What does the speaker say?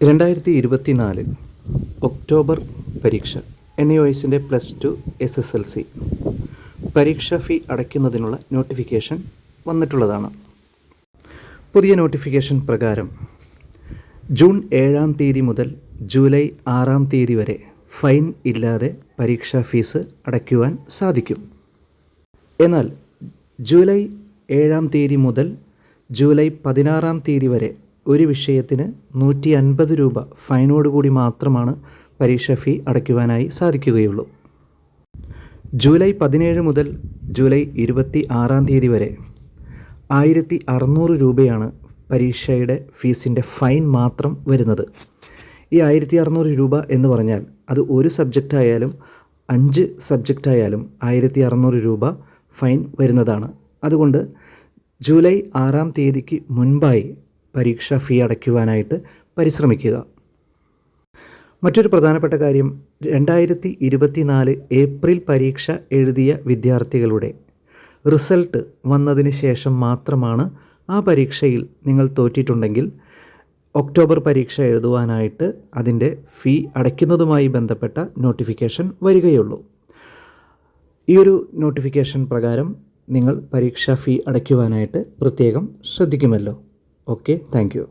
രണ്ടായിരത്തി ഇരുപത്തിനാല് ഒക്ടോബർ പരീക്ഷ എൻ യു എസിന്റെ plus two S S L C പരീക്ഷാ ഫീ അടയ്ക്കുന്നതിനുള്ള നോട്ടിഫിക്കേഷൻ വന്നിട്ടുള്ളതാണ്. പുതിയ നോട്ടിഫിക്കേഷൻ പ്രകാരം ജൂൺ ഏഴാം തീയതി മുതൽ ജൂലൈ ആറാം തീയതി വരെ ഫൈൻ ഇല്ലാതെ പരീക്ഷാ ഫീസ് അടയ്ക്കുവാൻ സാധിക്കും. എന്നാൽ ജൂലൈ ഏഴാം തീയതി മുതൽ ജൂലൈ പതിനാറാം തീയതി വരെ ഒരു വിഷയത്തിന് നൂറ്റി അൻപത് രൂപ ഫൈനോടുകൂടി മാത്രമാണ് പരീക്ഷ ഫീ അടയ്ക്കുവാനായി സാധിക്കുകയുള്ളൂ. ജൂലൈ പതിനേഴ് മുതൽ ജൂലൈ ഇരുപത്തി ആറാം തീയതി വരെ ആയിരത്തി അറുന്നൂറ് രൂപയാണ് പരീക്ഷയുടെ ഫീസിന്റെ ഫൈൻ മാത്രം വരുന്നത്. ഈ ആയിരത്തി അറുന്നൂറ് രൂപ എന്ന് പറഞ്ഞാൽ അത് ഒരു സബ്ജക്റ്റ് ആയാലും അഞ്ച് സബ്ജക്റ്റ് ആയാലും ആയിരത്തി അറുന്നൂറ് രൂപ ഫൈൻ വരുന്നതാണ്. അതുകൊണ്ട് ജൂലൈ ആറാം തീയതിക്ക് മുൻപായി പരീക്ഷ ഫീ അടയ്ക്കുവാനായിട്ട് പരിശ്രമിക്കുക. മറ്റൊരു പ്രധാനപ്പെട്ട കാര്യം രണ്ടായിരത്തി ഇരുപത്തിനാല് ഏപ്രിൽ പരീക്ഷ എഴുതിയ വിദ്യാർത്ഥികളുടെ റിസൾട്ട് വന്നതിന് ശേഷം മാത്രമാണ് ആ പരീക്ഷയിൽ നിങ്ങൾ തോറ്റിട്ടുണ്ടെങ്കിൽ ഒക്ടോബർ പരീക്ഷ എഴുതുവാനായിട്ട് അതിന്റെ ഫീ അടയ്ക്കുന്നതുമായി ബന്ധപ്പെട്ട നോട്ടിഫിക്കേഷൻ വരികയുള്ളൂ. ഈ ഒരു നോട്ടിഫിക്കേഷൻ പ്രകാരം നിങ്ങൾ പരീക്ഷാ ഫീ അടയ്ക്കുവാനായിട്ട് പ്രത്യേകം ശ്രദ്ധിക്കുമല്ലോ. Okay thank you